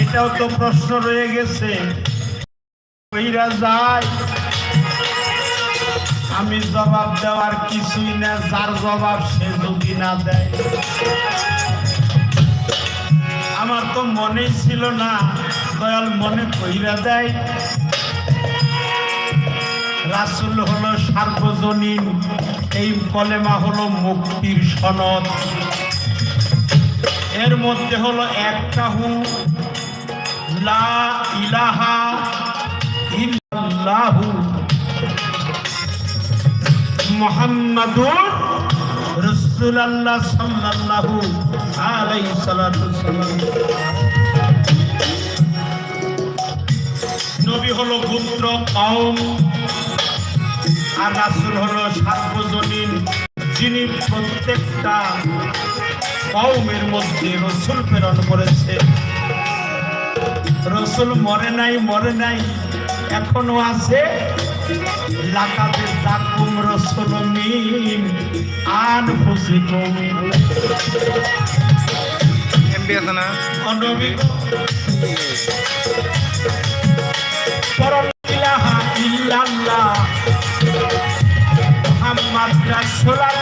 এটাও তো প্রশ্ন রয়ে গেছে। আমি জবাব দেওয়ার কিছুই না, যার জবাব সে যদি না দেয়। আমার তো মনেই ছিল না, দয়াল মনে কইরা দেয়, রাসুল হলো সার্বজনীন, এই কলেমা হলো মুক্তির সনদ। এর মধ্যে হলো একটা হু। লা ইলাহা ইল্লাল্লাহু মোহাম্মদুর রসুল্লাহ সাল্লাল্লাহু আলাইহি সাল্লাম নবী হলো গোত্র, কওম, আর রাসূল হলো সার্বজনীন, যিনি প্রত্যেকটা কওমের মধ্যে রসুল প্রেরণ করেছে। রসুল মরে নাই মরে নাই এখনও আছে। লাকাতে তাকুম রসুল মিন আন ফুসিকুম। এমবি আছে না? অনবী। পরম ইলাহা ইল্লাল্লাহ। মুহাম্মদ রাসূলুল্লাহ।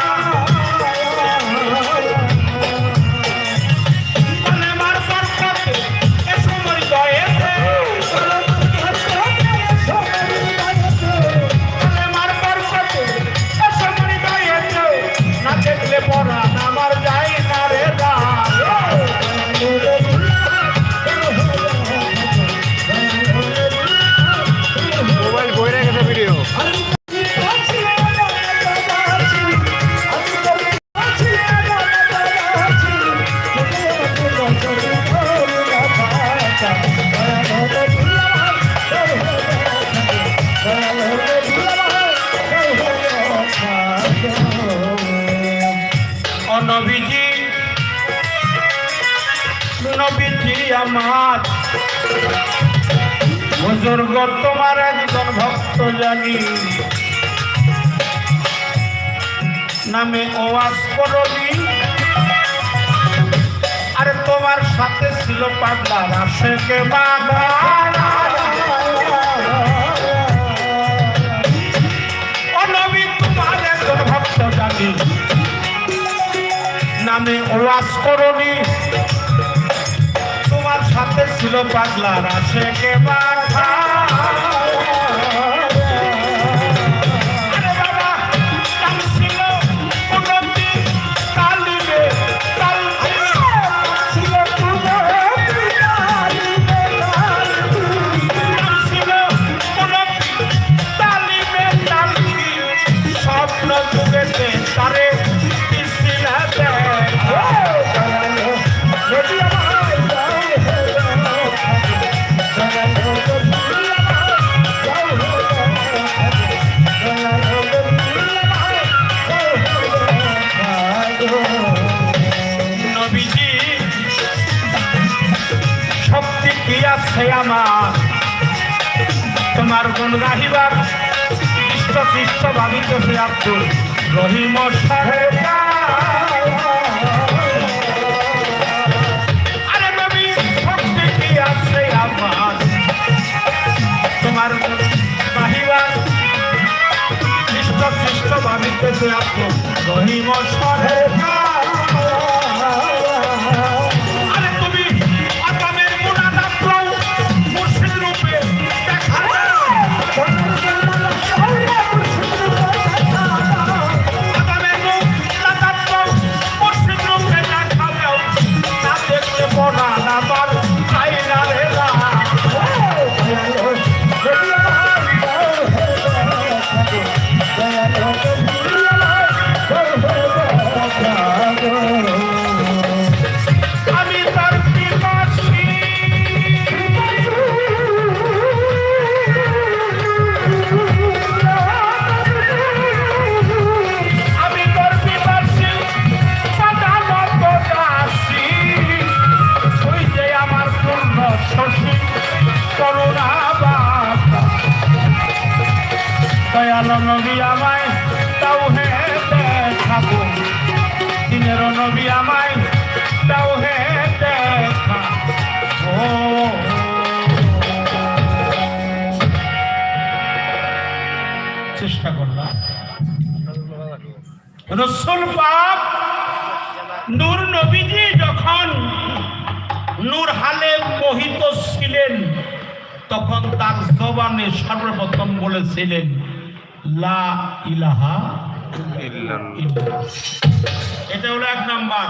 নবীজি নবীজি আমার? বুজুর্গ, তোমার একজন ভক্ত জানি। নামে ওয়াজ করবি। আরে তোমার সাথে ছিল পাগলা রাশেকে বাবা। নামে ওয়াজ করনি। তোমার সাথে ছিল পাগলা রাশে কে আরে গুণ গাহিবার ইষ্ট সৃষ্ট ভাবিত সে আব্দুল রহিম সাহেব। আরে নবী রহিম সাহেব। রসুল পাক নূর নবীজি যখন নূর হালে মোহিত ছিলেন, তখন তার জবানে সর্বপ্রথম বলেছিলেন, লা ইলাহা। এটা হলো এক নাম্বার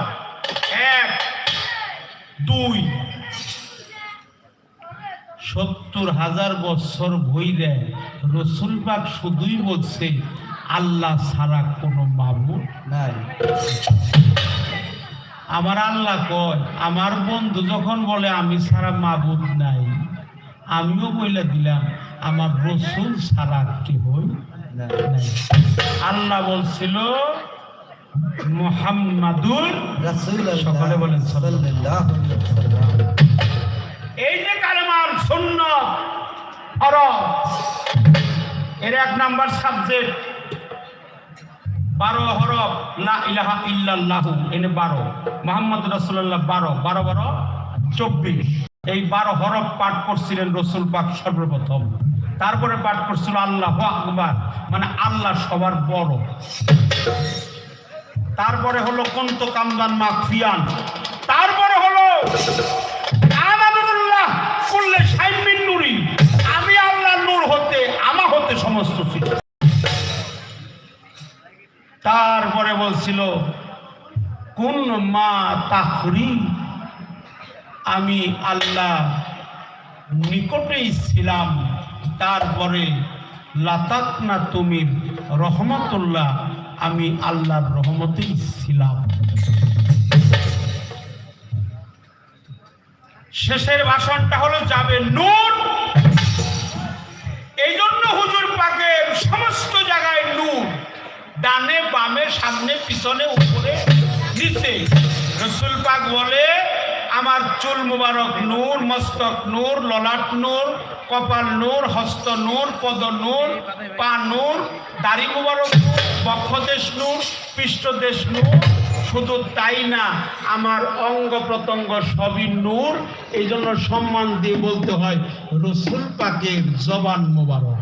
এক, দুই, সত্তর হাজার বছর ভইরে রসুল পাক শুধুই বলছে আল্লাহ ছাড়া কোনো মাবুদ নাই। আমার আল্লাহ কয় আমার বন্ধু যখন বলে আমি ছাড়া মাবুদ নাই আমিও বলে দিলাম আমার রসুল ছাড়া কি হই আল্লাহ বলছিল মোহাম্মাদুর সকলে বলেন সাল্লাল্লাহু এই যে কালেমার শূন্য এর এক নাম্বার সাবজেক্ট বারো হরফ, লা ইলাহা ইল্লাল্লাহু, এনে বারো। মোহাম্মদ রসুল্লাহ বারো বারো বারো, চব্বিশ। এই বারো হরফ পাঠ করছিলেন রসুল পাক সর্বপ্রথম। তারপরে পাঠ করছিল আল্লাহ আকবার মানে আল্লাহ সবার বড়। তারপরে হলো কন্ত কামদান মাকফিয়ান। তারপরে হলো আমানুল্লাহ করলে সাইমিন নুরি। আমি আল্লাহ নূর হতে, আমা হতে সমস্ত তারপরে বলছিল, কোন মা তাহরি? আমি আল্লাহ নিকটেই ছিলাম। তারপরে লাতাক না তুমি রহমতুল্লাহ। আমি আল্লাহর রহমতেই ছিলাম। শেষের ভাষণটা হলো যাবে নূর সামনে, পিছনে, উপরে, নিচে। রসুল পাক বলে, আমার চুল মুবারক নূর, মস্তক নূর, ললাট নূর, কপাল নূর, হস্ত নূর, পদ নূর, পা নূর, দাড়ি মুবারক নূর, বক্ষদেশ নূর, পৃষ্ঠদেশ নূর, শুধু তাই না, আমার অঙ্গ প্রত্যঙ্গ সবই নূর। এই জন্য সম্মান দিয়ে বলতে হয়, রসুল পাকের জবান মোবারক।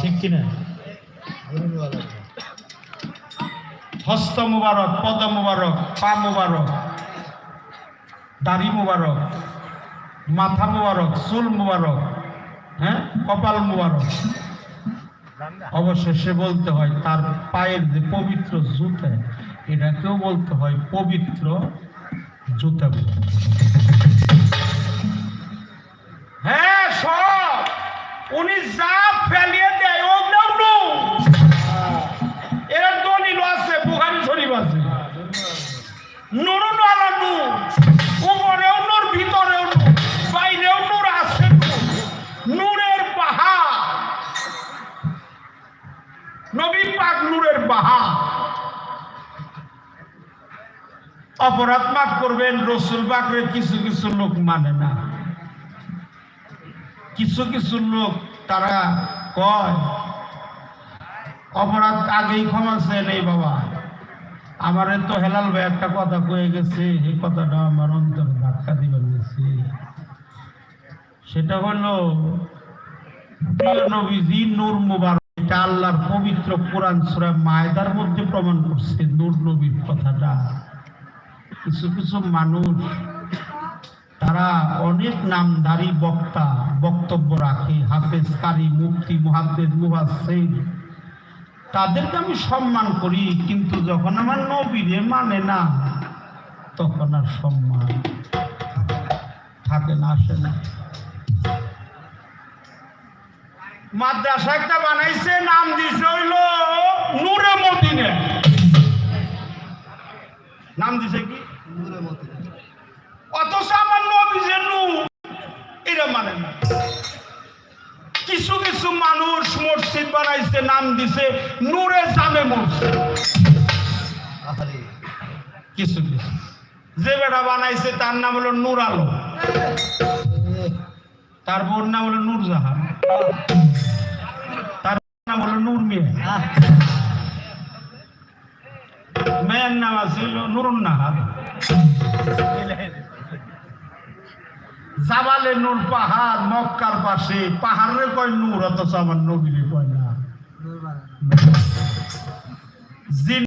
ঠিক কিনা? হস্ত মুবারক, পদ মুবারক, পা মুবারক, দাড়ি মুবারক, মাথা মুবারক, চুল মুবারক হ্যাঁ? কপাল মুবারক। অবশেষে বলতে হয়, তার পায়ের যে পবিত্র জুতা এটাকেও বলতে হয় পবিত্র জুতা হ্যাঁ সব। উনি যা ফেলিয়ে দেয় ওগুলো নুরু আলা নূর উপরেও নূর ভিতরেও আছে নূরের নূরের অপরাধ করবেন, রসুল পাকরে কিছু কিছু লোক মানে না। কিছু কিছু লোক তারা কয়, অপরাধ আগেই ক্ষমা চেয়ে নেই বাবা। আমারে তো হেলাল ভাই একটা কথা কয়ে গেছে, এই কথাটা আমার অন্তরে ধাক্কা দিবার গেছে সেটা হলো মায়দার মধ্যে করছে, নূর নবীর কথাটা। কিছু কিছু মানুষ, তারা অনেক নামধারী বক্তা বক্তব্য রাখে, হাফেজ কারি, মুফতি মুহাদ্দেদ মুহাসসির তাদেরকে আমি সম্মান করি, কিন্তু যখন আমার নবীরে মানে না, তখন আর সম্মান থাকে না, আসে না। মাদ্রাসা একটা বানাইছে, নাম দিছে হইল নূরে মদিনে। নাম দিছে কি? বানাইছে নাম দিছে? নূরে জামে মসজিদ কিছু যে বেটা বানাইছে তার নাম হলো নূর আলো তার বোন নাম হলো নূরজাহান তার নাম আহ, মেয়ের নাম আছিল নুরুন নাহার জাবালে নূর পাহাড় মক্কার পাশে। পাহাড়ে কয় নূর অথচ আমার নবীরে কয় না। নূর। জিন